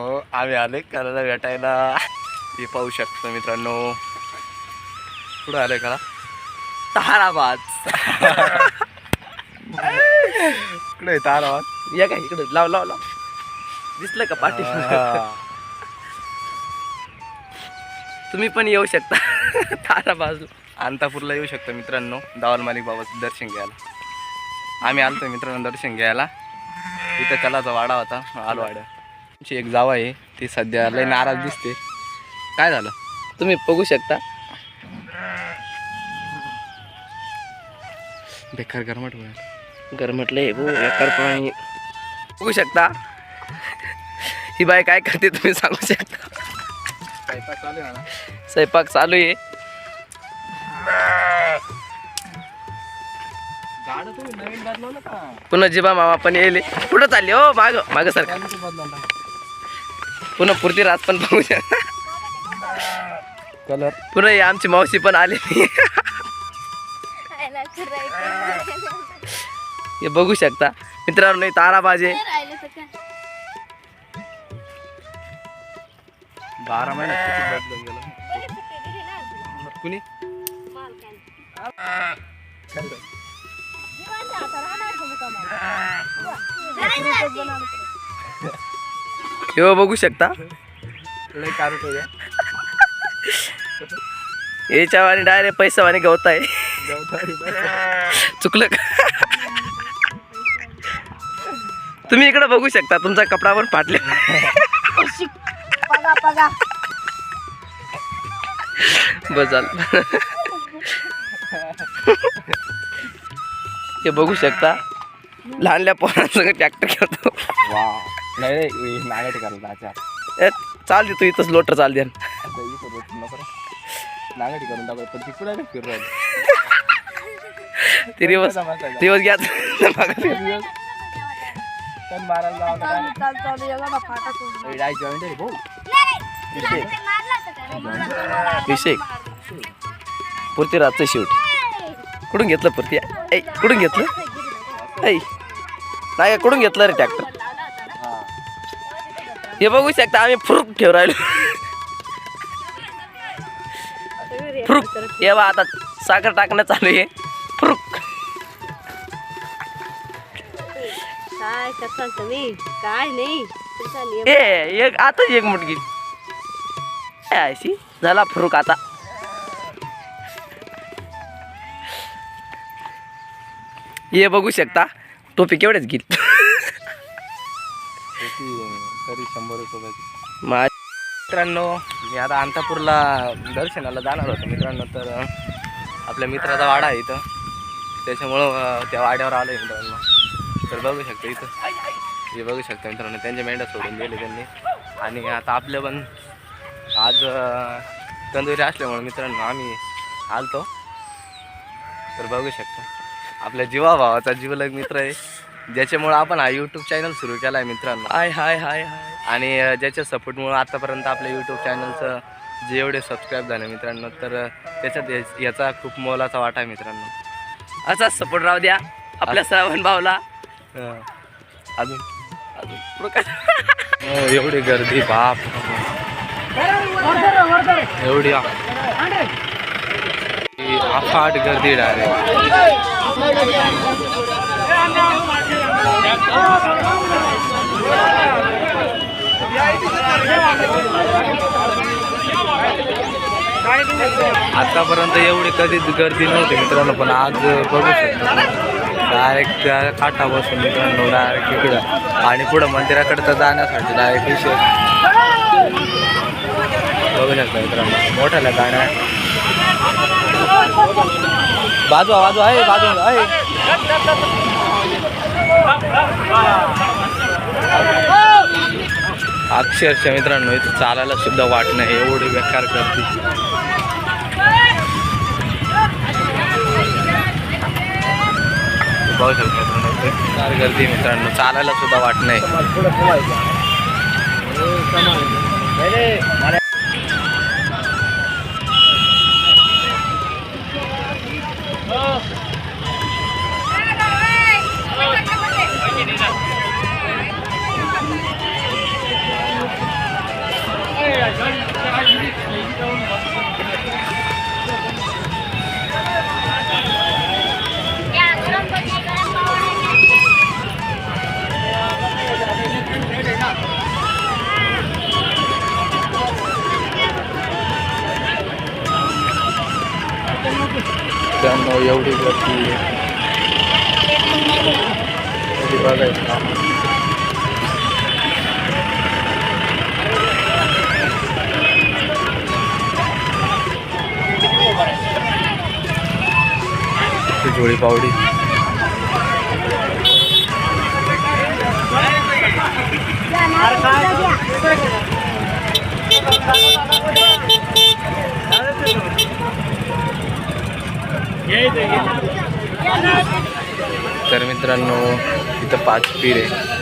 हो आम्ही आले करायला भेटायला. हे पाहू शकतो मित्रांनो. कुठं आलोय का? ताराबाद. कुठे तारावाद या काय इकडे? लाव लाव लाव. दिसलं का पाठी तुम्ही पण येऊ शकता. ताराबाजला अंतापूरला येऊ शकतो मित्रांनो दावल मालिक बाबाचं दर्शन घ्यायला. आम्ही आलतो मित्रांनो दर्शन घ्यायला. इथं कलाचा वाडा होता आलो वाड्या आमची एक जावा आहे. ती सध्या लय नाराज दिसते. काय झालं? तुम्ही बघू शकता. बेकार गरमट होईल. गरमटले हो एकर पाणी बघू शकता. ही बाई काय करते तुम्ही सांगू शकता. स्वयंपाक चालू आहे स्वयंपाक चालू पुन्हा जिबा मामा पण येईल. कुठं चालले हो माग माग सर पुन्हा पुरती रात पण बघू शकता कलर. पुन्हा ही आमची मावशी पण आली. हे बघू शकता. मित्रांनो ताराबाजे नाही राहिलं तर काय? बारा महिन्यात. कुणी? हे बघू शकता. याच्यावाने डायरेक्ट पैसावाने गवत आहे गवतारी चुकलं का? तुम्ही इकडे बघू शकता तुमचा कपडा पण फाटले. पगा पगा. बस झालं. हे बघू शकता लहानल्या पोरांसंग ट्रॅक्टर वा नाही रे नागट करायला अच्छा ए, चाल दे तू इथंच लोटर चाल दे. नागटी करून टाकू पण फिरू राहिली ते दिवस दिवस घ्या. पण मारायला लावलं काय चाल चालू एवढा ना फाटा सोडून. ए, डाय जॉईंट आहे रे भाऊ. नाही, ते मारलं होतं का? रे? मला- अभिषेक. पुरती रातचं शेवटी कुठून घेतलं पुरती? ऐ कुठून घेतलं? ऐ. नाही कुठून घेतलं रे ट्रॅक्टर. हा बघू शकता आम्ही फ्रूट ठेव राहिलो. फ्रूट हे बा आता साखर टाकणं चालू आहे. फ्रूट काय करताल तुम्ही? काय नाही. ए एक आता एक मुटगी अशी झाला फ्रूक आता. हे बघू शकता टोपी केवढेच घेईल. तरी शंभर रुपयाची. मा मित्रांनो मी आता अंतापूरला दर्शनाला जाणार होतो मित्रांनो तर आपल्या मित्राचा वाडा आहे इथं. त्याच्यामुळं त्या वाड्यावर आलो आहे मित्रांनो. तर बघू शकता इथं. हे बघू शकता मित्रांनो त्यांच्या मेंढ्या सोडून दिले त्यांनी. आणि आता आपलं पण आज तंदुरी असल्यामुळे मित्रांनो आम्ही आलतो. तर बघू शकता. आपल्या जीवा भावाचा जीवलग मित्र आहे. ज्याच्यामुळं आपण हा यूट्यूब चॅनल सुरू केला आहे मित्रांनो. हाय हाय हाय हाय. आणि ज्याच्या सपोर्टमुळं आतापर्यंत आपल्या यूट्यूब चॅनलचं जे एवढे सबस्क्राईब झाले मित्रांनो तर त्याच्यात याच- खूप मोलाचा वाटा आहे मित्रांनो. असाच सपोर्ट राहू द्या आपल्या श्रावण भावला अ, अजून? अजून पुढं काय? हो, एवढी गर्दी बाप एवढी आ- ही अफाट गर्दी डायरेक्ट आतापर्यंत एवढी कधीच गर्दी नव्हती मित्रांनो पण आज बघू शकतो. डायरेक्ट त्या काठा बसून मित्रांनो डायरेक्ट इकडं. आणि पुढं मंदिराकडे तर जाण्यासाठी डायरेक्ट विषय बघू शकता मित्रांनो मोठ्याला गाण्या बाजू बाजू आहे बाजू आहे अक्षरशः मित्रांनो इथं चालायला सुद्धा वाट नाही एवढी बेकार शकतो बेकार गर्दी मित्रांनो चालायला सुद्धा वाट नाही. एवढी गर्दी एवढी बघायचं ती झोळी पावडी. तर मित्रांनो इथं पाच पीर आहे.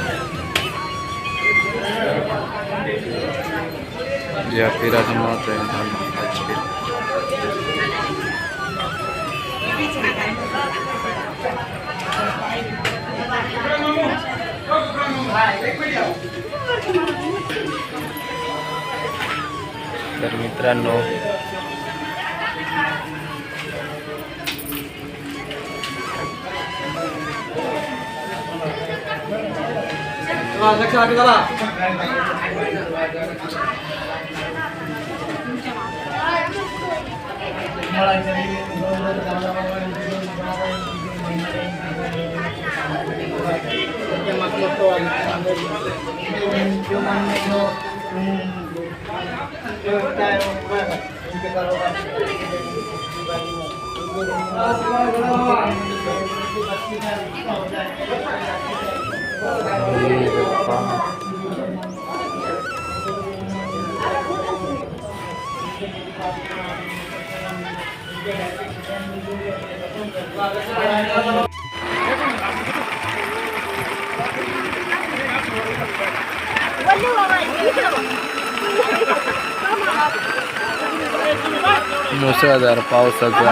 ज्या पिराचं महत्त्व आहे मित्रांनो पाच पीर तर मित्रांनो 啊，那个啥子了？मुसळधार पावसाचा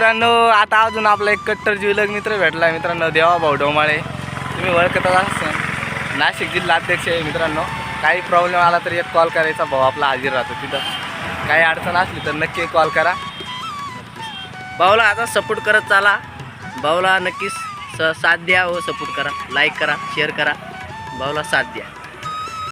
मित्रांनो आता अजून आपला एक कट्टर जीवलग मित्र भेटला मित्रांनो देवा भाऊ डोमाळे. तुम्ही ओळखतच असाल. नाशिक जिल्हा अध्यक्ष आहे मित्रांनो. काही प्रॉब्लेम आला तर एक कॉल करायचा भाऊ आपला हाजीर राहतो तिथं. काही अडचण असली तर नक्की कॉल करा. भाऊला आता सपोर्ट करत चाला. भाऊला नक्कीच स साथ द्या व सपोर्ट करा. लाईक करा शेअर करा. भाऊला साथ द्या.